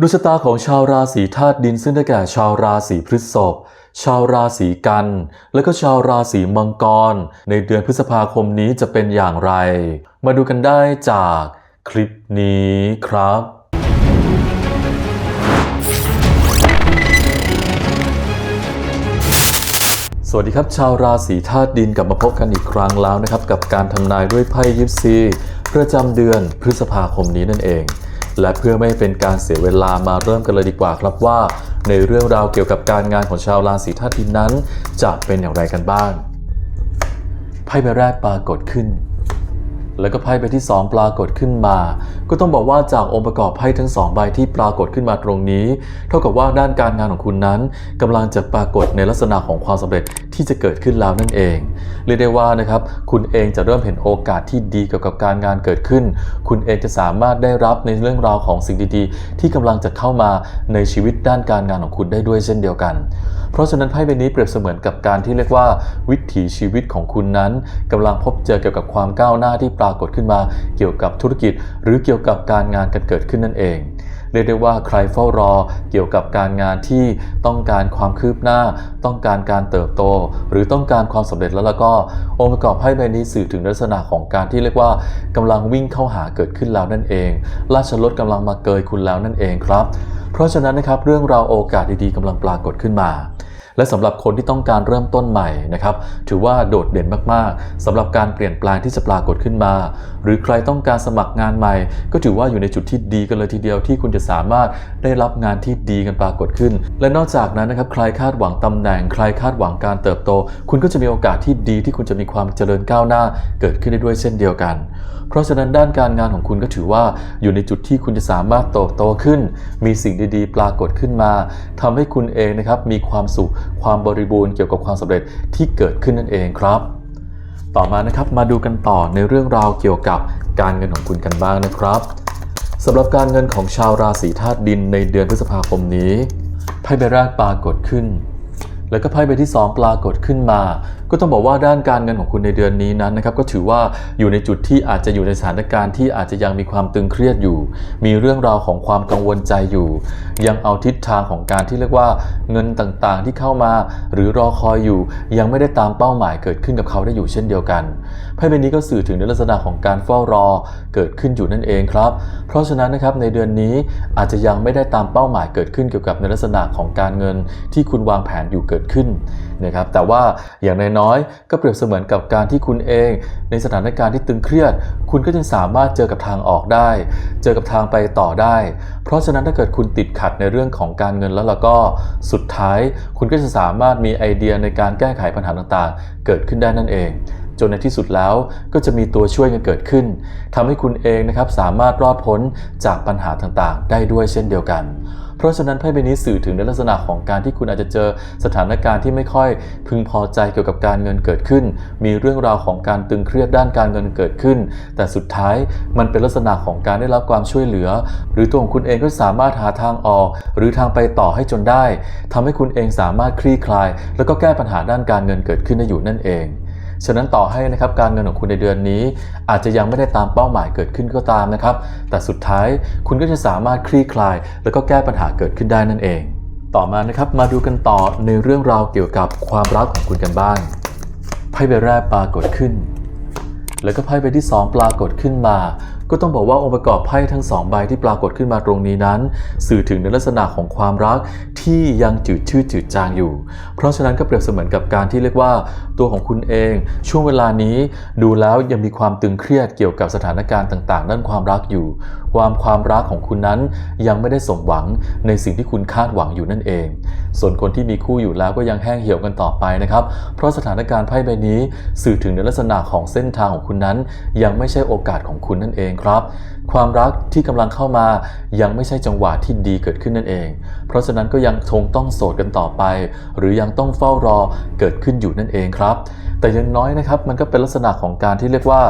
ดวงชะตาของชาวราศีธาตุดินซึ่งได้แก่ชาวราศีพฤษภ ชาวราศีกัน และก็ชาวราศีมังกร ในเดือนพฤษภาคมนี้จะเป็นอย่างไร มาดูกันได้จากคลิปนี้ครับสวัสดีครับ ชาวราศีธาตุดินกลับมาพบกันอีกครั้งแล้วนะครับ กับการทำนายด้วยไพ่ยิปซีประจำเดือนพฤษภาคมนี้นั่นเอง และเพื่อไม่ให้เป็นการเสียเวลามาเริ่มกันเลยดีกว่าครับว่า ในเรื่องราวเกี่ยวกับการงานของชาวราศีธาตุดินนั้น จะเป็นอย่างไรกันบ้างไพ่ใบแรกปรากฏขึ้น แล้วก็ไพ่ใบที่ 2 ปรากฏขึ้นมา ก็ต้องบอกว่าจากองค์ประกอบไพ่ทั้งสองใบที่ปรากฏขึ้นมาตรงนี้ เท่ากับว่าด้านการงานของคุณนั้นกำลังจะปรากฏในลักษณะของความสำเร็จที่จะเกิดขึ้นแล้วนั่นเอง เรียกได้ว่านะครับคุณเองจะเริ่มเห็นโอกาสที่ดีเกี่ยวกับการงานเกิดขึ้น คุณเองจะสามารถได้รับในเรื่องราวของสิ่งดีๆ ที่กำลังจะเข้ามาในชีวิตด้านการงานของคุณได้ด้วยเช่นเดียวกัน เพราะฉะนั้นไพ่ใบนี้เปรียบเสมือนกับการที่เรียกว่า วิถีชีวิตของคุณนั้นกำลังพบเจอเกี่ยวกับความก้าวหน้าที่ปรากฏขึ้นมา เกี่ยวกับธุรกิจ หรือเกี่ยวกับการงานกันเกิดขึ้นนั่นเองเรียกได้ว่าใครเฝ้ารอเกี่ยวกับการงานที่ต้องการความคืบหน้า ต้องการการเติบโต หรือต้องการความสำเร็จแล้วแล้วก็องค์ประกอบไพ่ใบนี้สื่อถึงลักษณะของการที่เรียกว่ากำลังวิ่งเข้าหาเกิดขึ้นแล้วนั่นเอง ราชรถกำลังมาเกยคุณแล้วนั่นเองครับ เพราะฉะนั้นนะครับเรื่องราวโอกาสดีๆกำลังปรากฏขึ้นมา และสำหรับคนที่ต้องการเริ่มต้นใหม่นะครับถือว่าโดดเด่นมากๆสำหรับการเปลี่ยนแปลงที่จะปรากฏขึ้นมา หรือใครต้องการสมัครงานใหม่ ก็ถือว่าอยู่ในจุดที่ดีกันเลยทีเดียวที่คุณจะสามารถได้รับงานที่ดีกันปรากฏขึ้น และนอกจากนั้นนะครับใครคาดหวังตำแหน่ง ใครคาดหวังการเติบโต คุณก็จะมีโอกาสที่ดีที่คุณจะมีความเจริญก้าวหน้า เกิดขึ้นได้ด้วยเช่นเดียวกัน เพราะฉะนั้นด้านการงานของคุณก็ถือว่าอยู่ในจุดที่คุณจะสามารถโตโตขึ้น มีสิ่งดีๆ ปรากฏขึ้นมาทำให้คุณเองนะครับมีความสุขความบริบูรณ์เกี่ยวกับความสำเร็จที่เกิดขึ้นนั่นเองครับ ต่อมานะครับมาดูกันต่อในเรื่องราวเกี่ยวกับการเงินของคุณกันบ้างนะครับสำหรับการเงินของชาวราศีธาตุดินในเดือนพฤษภาคมนี้ไพ่ใบแรกปรากฏขึ้น แล้วก็ไพ่ใบที่ 2 ปรากฏขึ้นมา ก็ต้องบอกว่าด้านการเงินของคุณในเดือนนี้นั้นนะครับก็ถือว่าอยู่ในจุดที่อาจจะอยู่ในสถานการณ์ที่อาจจะยังมีความตึงเครียดอยู่ มีเรื่องราวของความกังวลใจอยู่ ยังเอาทิศทางของการที่เรียกว่าเงินต่างๆที่เข้ามา หรือรอคอยอยู่ ยังไม่ได้ตามเป้าหมายเกิดขึ้นกับเขาได้อยู่เช่นเดียวกันไพ่ใบนี้ก็สื่อถึงในลักษณะของการเฝ้ารอเกิดขึ้นอยู่นั่นเองครับ เพราะฉะนั้นนะครับในเดือนนี้อาจจะยังไม่ได้ตามเป้าหมายเกิดขึ้นเกี่ยวกับในลักษณะของการเงินที่คุณวางแผนอยู่เกิดขึ้นนะครับแต่ว่าอย่างน้อยๆก็เปรียบเสมือนกับการที่คุณเอง ในสถานการณ์ที่ตึงเครียด คุณก็ยังสามารถเจอกับทางออกได้ เจอกับทางไปต่อได้ เพราะฉะนั้นถ้าเกิดคุณติดขัดในเรื่องของการเงินแล้วแล้วก็สุดท้าย คุณก็จะสามารถมีไอเดียในการแก้ไขปัญหาต่างๆ เกิดขึ้นได้นั่นเอง จนในที่สุดแล้วก็จะมีตัวช่วยกันเกิดขึ้นทำให้คุณเองนะครับสามารถรอดพ้นจากปัญหาต่างๆ ได้ด้วยเช่นเดียวกัน เพราะฉะนั้นไพ่ใบนี้สื่อถึงในลักษณะของการที่คุณอาจจะเจอสถานการณ์ที่ไม่ค่อยพึงพอใจเกี่ยวกับการเงินเกิดขึ้น มีเรื่องราวของการตึงเครียดด้านการเงินเกิดขึ้น แต่สุดท้ายมันเป็นลักษณะของการได้รับความช่วยเหลือ หรือตัวของคุณเองก็สามารถหาทางออก หรือทางไปต่อให้จนได้ทำให้คุณเองสามารถคลี่คลาย แล้วก็แก้ปัญหาด้านการเงินเกิดขึ้นได้อยู่นั่นเอง ฉะนั้นต่อให้นะครับการเงินของคุณในเดือนนี้ อาจจะยังไม่ได้ตามเป้าหมายเกิดขึ้นก็ตามนะครับ แต่สุดท้ายคุณก็จะสามารถคลี่คลาย แล้วก็แก้ปัญหาเกิดขึ้นได้นั่นเอง ต่อมานะครับมาดูกันต่อในเรื่องราวเกี่ยวกับความรักของคุณกันบ้างไพ่ใบแรกปรากฏขึ้น แล้วก็ไพ่ใบที่ 2 ปรากฏขึ้นมา ก็ต้องบอกว่าองค์ประกอบไพ่ทั้งสองใบที่ปรากฏขึ้นมาตรงนี้นั้น สื่อถึงในลักษณะของความรักที่ยังจืดชืดจืดจางอยู่ เพราะฉะนั้นก็เปรียบเสมือนกับการที่เรียกว่า ตัวของคุณเอง ช่วงเวลานี้ดูแล้วยังมีความตึงเครียดเกี่ยวกับสถานการณ์ต่างๆ ด้านความรักอยู่ ความความรักของคุณนั้นยังไม่ได้สมหวังในสิ่งที่คุณคาดหวังอยู่นั่นเอง ส่วนคนที่มีคู่อยู่แล้วก็ยังแห้งเหี่ยวกันต่อไปนะครับ เพราะสถานการณ์ไพ่ใบนี้ สื่อถึงในลักษณะของเส้นทางของคุณนั้น ยังไม่ใช่โอกาสของคุณนั่นเองครับความรักที่กำลังเข้ามายังไม่ใช่จังหวะที่ดีเกิดขึ้นนั่นเอง เพราะฉะนั้นก็ยังคงต้องโสดกันต่อไป หรือยังต้องเฝ้ารอเกิดขึ้นอยู่นั่นเองครับ แต่อยังน้อยนะครับมันก็เป็นลักษณะของการที่เรียกว่า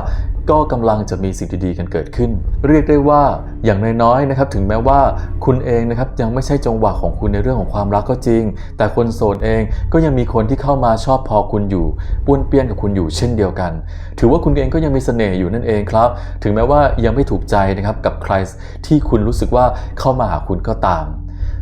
ก็กำลังจะมีสิ่งดีๆกันเกิดขึ้น เรียกได้ว่าอย่างน้อยๆนะครับถึงแม้ว่าคุณเองนะครับยังไม่ใช่จังหวะของคุณในเรื่องของความรักก็จริง แต่คนโสดเองก็ยังมีคนที่เข้ามาชอบพอคุณอยู่ป้วนเปี้ยนกับคุณอยู่เช่นเดียวกัน ถือว่าคุณเองก็ยังมีเสน่ห์อยู่นั่นเองครับ ถึงแม้ว่ายังไม่ถูกใจนะครับกับใครที่คุณรู้สึกว่าเข้ามาหาคุณก็ตาม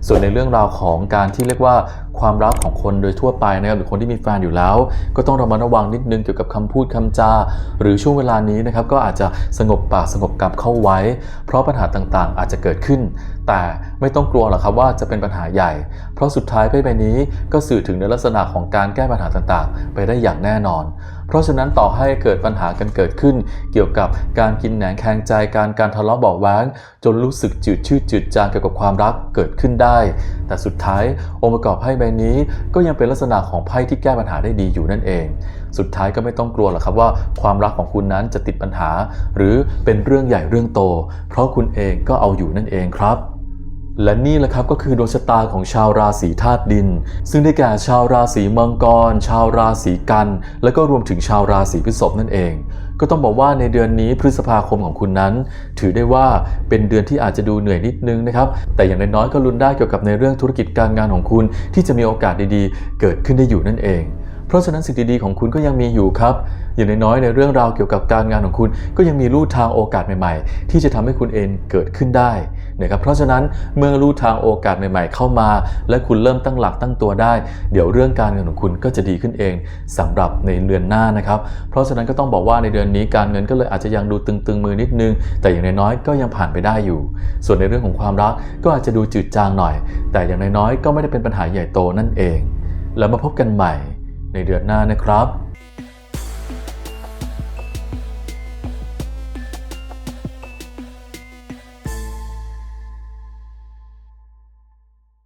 ส่วนในเรื่องราวของการที่เรียกว่า ความรักของคนโดยทั่วไปนะครับหรือคนที่มีแฟนอยู่แล้ว ก็ต้องระมัดระวังนิดนึงเกี่ยวกับคำพูดคำจา หรือช่วงเวลานี้นะครับก็อาจจะสงบปากสงบกำเข้าไว้ เพราะปัญหาต่างๆ อาจจะเกิดขึ้น แต่ไม่ต้องกลัวหรอกครับว่าจะเป็นปัญหาใหญ่ เพราะสุดท้ายไพ่ใบนี้ก็สื่อถึงในลักษณะของการแก้ปัญหาต่างๆ ไปได้อย่างแน่นอน เพราะฉะนั้นต่อให้เกิดปัญหากันเกิดขึ้น เกี่ยวกับการกินแหนงแคงใจการการทะเลาะเบาแว้งจนรู้สึกจืดชืดจืดจางเกี่ยวกับความรักเกิดขึ้นได้ แต่สุดท้ายองค์ประกอบไพ่ใบนี้ก็ยังเป็นลักษณะของไพ่ที่แก้ปัญหาได้ดีอยู่นั่นเอง สุดท้ายก็ไม่ต้องกลัวหรอกครับว่าความรักของคุณนั้นจะติดปัญหา หรือเป็นเรื่องใหญ่เรื่องโต เพราะคุณเองก็เอาอยู่นั่นเองครับและนี่แหละครับก็คือดวงชะตาของชาวราศีธาตุดิน ซึ่งได้แก่ชาวราศีมังกร ชาวราศีกัน และก็รวมถึงชาวราศีพฤษภนั่นเอง ก็ต้องบอกว่าในเดือนนี้พฤษภาคมของคุณนั้น ถือได้ว่าเป็นเดือนที่อาจจะดูเหนื่อยนิดนึงนะครับ แต่อย่างน้อยๆก็ลุ้นได้เกี่ยวกับในเรื่องธุรกิจการงานของคุณ ที่จะมีโอกาสดีๆ เกิดขึ้นได้อยู่นั่นเอง เพราะฉะนั้นสิ่งดีๆของคุณก็ยังมีอยู่ครับอย่างน้อยๆในเรื่องราวเกี่ยวกับการงานของคุณ ก็ยังมีลู่ทางโอกาสใหม่ ๆ ที่จะทำให้คุณเองเกิดขึ้นได้ นะครับเพราะฉะนั้นเมื่อลู่ทางโอกาสใหม่ๆ เข้ามา และคุณเริ่มตั้งหลักตั้งตัวได้ เดี๋ยวเรื่องการเงินของคุณก็จะดีขึ้นเองสำหรับในเดือนหน้านะครับ เพราะฉะนั้นก็ต้องบอกว่าในเดือนนี้การเงินก็เลยอาจจะยังดูตึงๆมือนิดนึง แต่อย่างน้อยๆก็ยังผ่านไปได้อยู่ ส่วนในเรื่องของความรักก็อาจจะดูจืดจางหน่อย แต่อย่างน้อยๆก็ไม่ได้เป็นปัญหาใหญ่โตนั่นเอง แล้วมาพบกันใหม่ในเดือนหน้านะครับ